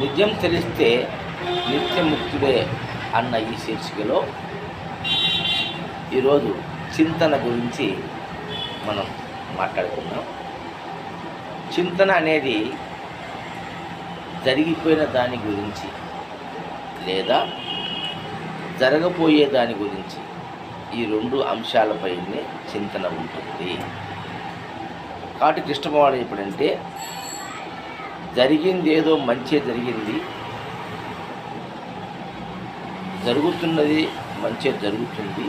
నిజం తెలిస్తే నిత్యముక్తుడే అన్న ఈ శీర్షికలో ఈరోజు చింతన గురించి మనం మాట్లాడుకుందాం. చింతన అనేది జరిగిపోయిన దాని గురించి లేదా జరగబోయే దాని గురించి ఈ రెండు అంశాలపైనే చింతన ఉంటుంది. కాబట్టి కృష్ణభగవాడు ఎప్పుడంటే జరిగింది ఏదో మంచి జరిగింది. జరుగుతున్నది మంచి జరుగుతుంది.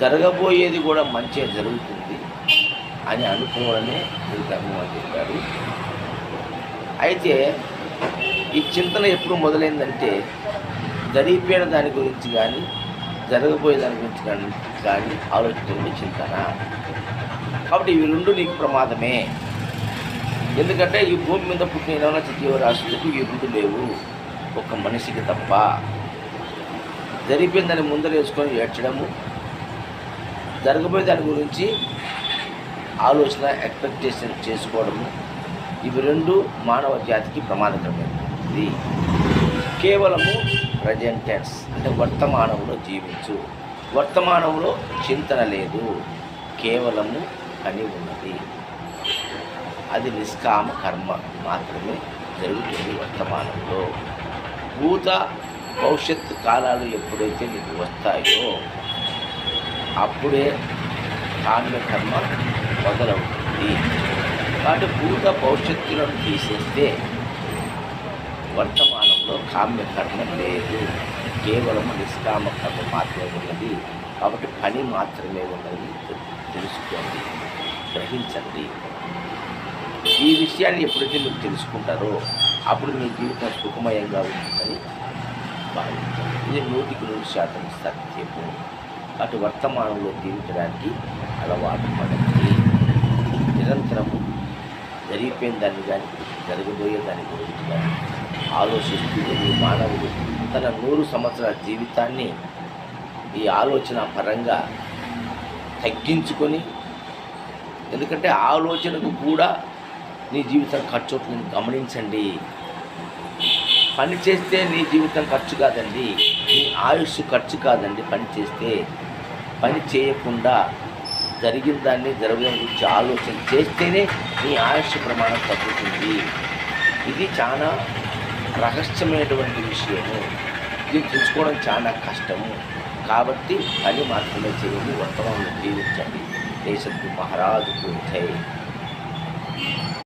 జరగబోయేది కూడా మంచి జరుగుతుంది అని అనుకోవడమే ధర్మం చెప్పారు. అయితే ఈ చింతన ఎప్పుడు మొదలైందంటే జరిగిపోయిన దాని గురించి కానీ జరగబోయే దాని గురించి కానీ కానీ ఆలోచించడమే చింతన. కాబట్టి ఇవి రెండు నీకు ప్రమాదమే. ఎందుకంటే ఈ భూమి మీద పుట్టిన ఏమైనా జీవరాశులకు ఈ రెండు లేవు. ఒక మనిషికి తప్ప. జరిగిపోయిందని ముందరేసుకొని ఏడ్చడము. జరగబోయే దాని గురించి ఆలోచన ఎక్స్పెక్టేషన్ చేసుకోవడము. ఇవి రెండు మానవ జాతికి ప్రమాదకరమైనది కేవలము ప్రజెంట్ టెన్స్ అంటే వర్తమానంలో జీవించు. వర్తమానంలో చింతన లేదు. కేవలము అని ఉన్నది. అది నిష్కామ కర్మ మాత్రమే జరుగుతుంది వర్తమానంలో. భూత భవిష్యత్తు కాలాలు ఎప్పుడైతే నీకు వస్తాయో అప్పుడే కామ్య కర్మ మొదలవుతుంది. కాబట్టి భూత భవిష్యత్తులను తీసేస్తే వర్తమానంలో కామ్య కర్మ లేదు. కేవలం నిష్కామ కర్మ మాత్రమే ఉన్నది. కాబట్టి పని మాత్రమే ఉన్నది తెలుసుకోండి. గ్రహించండి. ఈ విషయాన్ని ఎప్పుడైతే మీరు తెలుసుకుంటారో అప్పుడు మీ జీవితం సుఖమయంగా ఉంటుందని భావించాలి. ఇది నూటికి నూరు శాతం సత్యము. అటు వర్తమానంలో జీవించడానికి అలవాటు పడండి నిరంతరము జరిగిపోయిన దాన్ని కానీ జరగబోయే దాని గురించి కానీ ఆలోచిస్తూ ఈ మానవుడు తన నూరు సంవత్సరాల జీవితాన్ని ఈ ఆలోచన పరంగా తగ్గించుకొని ఎందుకంటే ఆలోచనకు కూడా నీ జీవితం ఖర్చు అవుతుందని గమనించండి. పని చేస్తే నీ జీవితం ఖర్చు కాదండి నీ ఆయుష్ ఖర్చు కాదండి పని చేస్తే. పని చేయకుండా జరిగిన దాన్ని జరగడం గురించి ఆలోచన చేస్తేనే నీ ఆయుష్ ప్రమాణం తగ్గుతుంది. ఇది చాలా రహస్యమైనటువంటి విషయము. ఇది తెలుసుకోవడం చాలా కష్టము. కాబట్టి పని మాత్రమే చేయండి వర్తమానంలో జీవించండి. దేశకు మహారాజుకు జై.